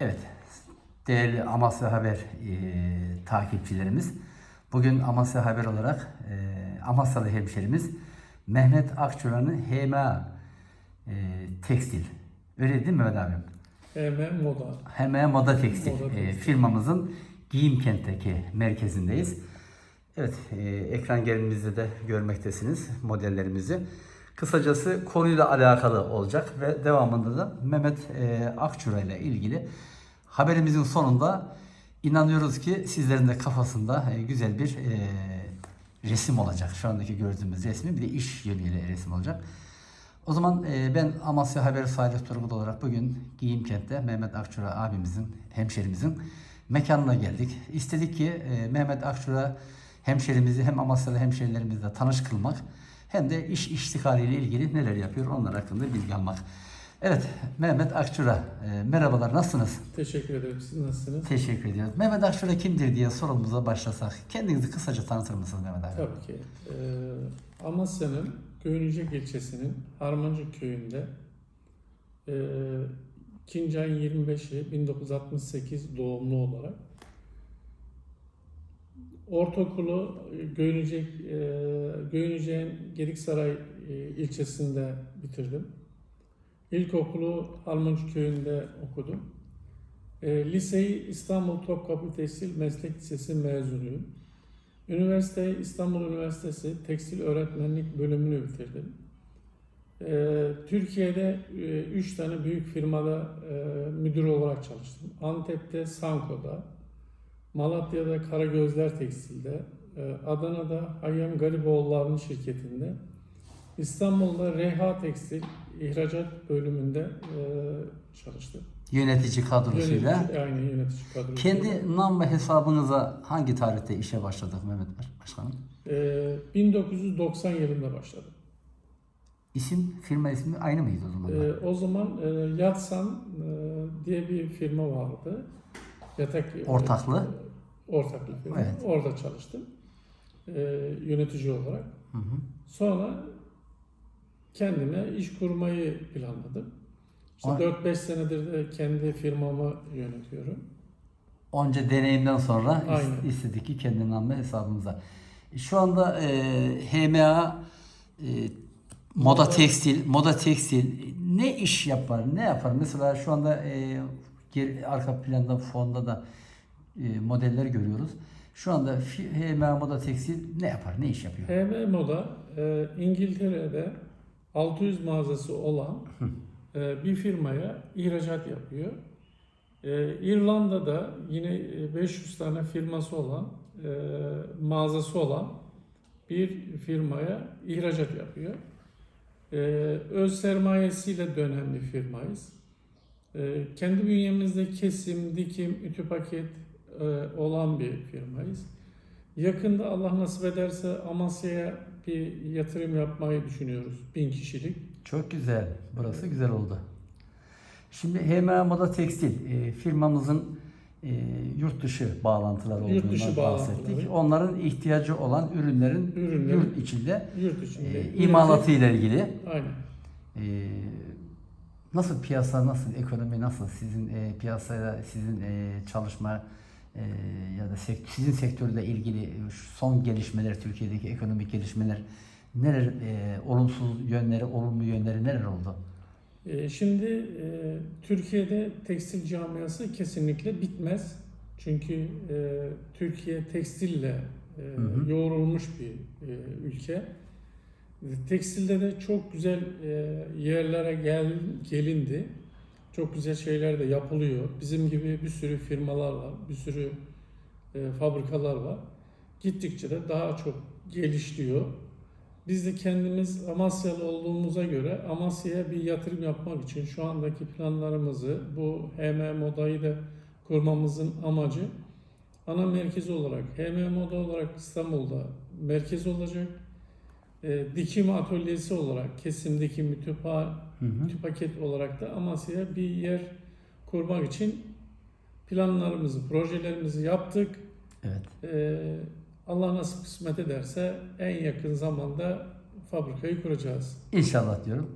Evet, değerli Amasya Haber e, takipçilerimiz, bugün Amasya Haber olarak e, Amasyalı hemşerimiz Mehmet Akçura'nın HMA e, Tekstil, öyle değil mi Mehmet abim? HM Moda. HMA Moda Tekstil, Moda e, firmamızın Giyim Kent'teki merkezindeyiz. Evet, e, ekran gelimizde de görmektesiniz modellerimizi. Kısacası konuyla alakalı olacak ve devamında da Mehmet e, Akçura ile ilgili haberimizin sonunda inanıyoruz ki sizlerin de kafasında e, güzel bir e, resim olacak. Şu andaki gördüğümüz resmi bir de iş yönüyle resim olacak. O zaman e, ben Amasya Haber Salih Turgut olarak bugün Giyim Kent'te Mehmet Akçura abimizin, hemşerimizin mekanına geldik. İstedik ki e, Mehmet Akçura hemşerimizi hem Amasyalı hemşerilerimizle tanış kılmak hem de iş iştikaliyle ilgili neler yapıyor onlar hakkında bilgi almak. Evet Mehmet Akçura e, merhabalar nasılsınız? Teşekkür ederim. Siz nasılsınız? Teşekkür ediyoruz. Mehmet Akçura kimdir diye sorumuza başlasak kendinizi kısaca tanıtır mısınız Mehmet abi? Tabii ki. Ee, Amasya'nın Göynücek ilçesinin Harmancık köyünde e, 2. ayın 25'i 1968 doğumlu olarak ortaokulu Göynücek e, Göynücek'in Gediksaray e, ilçesinde bitirdim. İlkokulu Harmancık köyünde okudum. E, liseyi İstanbul Topkapı Tekstil Meslek Lisesi mezunuyum. Üniversiteyi İstanbul Üniversitesi Tekstil Öğretmenlik bölümünü bitirdim. Ee, Türkiye'de 3 tane büyük firmada e, müdür olarak çalıştım. Antep'te Sanko'da, Malatya'da Karagözler Tekstil'de, e, Adana'da Hayyam Gariboğulları'nın şirketinde, İstanbul'da Reha Tekstil ihracat bölümünde e, çalıştım. Yönetici kadrosuyla. Yönetici, aynı yönetici kadrosu. Kendi nam ve hesabınıza hangi tarihte işe başladık Mehmet Başkanım? Ee, 1990 yılında başladım. İsim, firma ismi aynı mıydı o zaman? Ee, o zaman e, Yatsan e, diye bir firma vardı. Yatak Ortaklı. e, ortaklı firma. Evet. Orada çalıştım. E, yönetici olarak. Hı hı. Sonra kendime iş kurmayı planladım. İşte Ay- 4-5 senedir de kendi firmamı yönetiyorum. Onca deneyimden sonra Aynen. istedik ki kendi nam ve hesabımıza. Şu anda e, HMA e, moda tekstil, moda tekstil ne iş yapar, ne yapar? Mesela şu anda e, geri, arka planda fonda da e, modeller görüyoruz. Şu anda HMA moda tekstil ne yapar, ne iş yapıyor? HM Moda e, İngiltere'de 600 mağazası olan e, bir firmaya ihracat yapıyor. E, İrlanda'da yine e, 500 tane firması olan, e, mağazası olan bir firmaya ihracat yapıyor. E, öz sermayesiyle dönen bir firmayız. E, kendi bünyemizde kesim, dikim, ütü paket e, olan bir firmayız. Yakında Allah nasip ederse Amasya'ya bir yatırım yapmayı düşünüyoruz. Bin kişilik. Çok güzel. Burası güzel oldu. Şimdi HMA Moda Tekstil e, firmamızın e, yurt dışı bağlantıları Yurt olduğundan dışı bahsettik. bağlantıları. Onların ihtiyacı olan ürünlerin Ürünlerin yurt içinde yurt içinde. e, imalatı ile ilgili Aynen. e, nasıl piyasa, nasıl ekonomi, nasıl sizin e, piyasayla sizin e, çalışma e, ya da sizin sektörle ilgili şu son gelişmeler, Türkiye'deki ekonomik gelişmeler neler e, olumsuz yönleri, olumlu yönleri neler oldu? Ee, Şimdi e, Türkiye'de tekstil camiası kesinlikle bitmez. Çünkü e, Türkiye tekstille e, Hı hı. yoğrulmuş bir e, ülke. E, Tekstilde de çok güzel e, yerlere gel, gelindi. Çok güzel şeyler de yapılıyor. Bizim gibi bir sürü firmalar var, bir sürü e, fabrikalar var. Gittikçe de daha çok gelişiyor. Biz de kendimiz Amasyalı olduğumuza göre Amasya'ya bir yatırım yapmak için şu andaki planlarımızı bu HM Moda'yı da kurmamızın amacı ana merkezi olarak HM Moda olarak İstanbul'da merkez olacak. E, dikim atölyesi olarak kesim dikim ütü pa- Hı hı. ütü paket olarak da Amasya'ya bir yer kurmak için planlarımızı, projelerimizi yaptık. Evet. Ee, Allah nasip kısmet ederse en yakın zamanda fabrikayı kuracağız. İnşallah diyorum.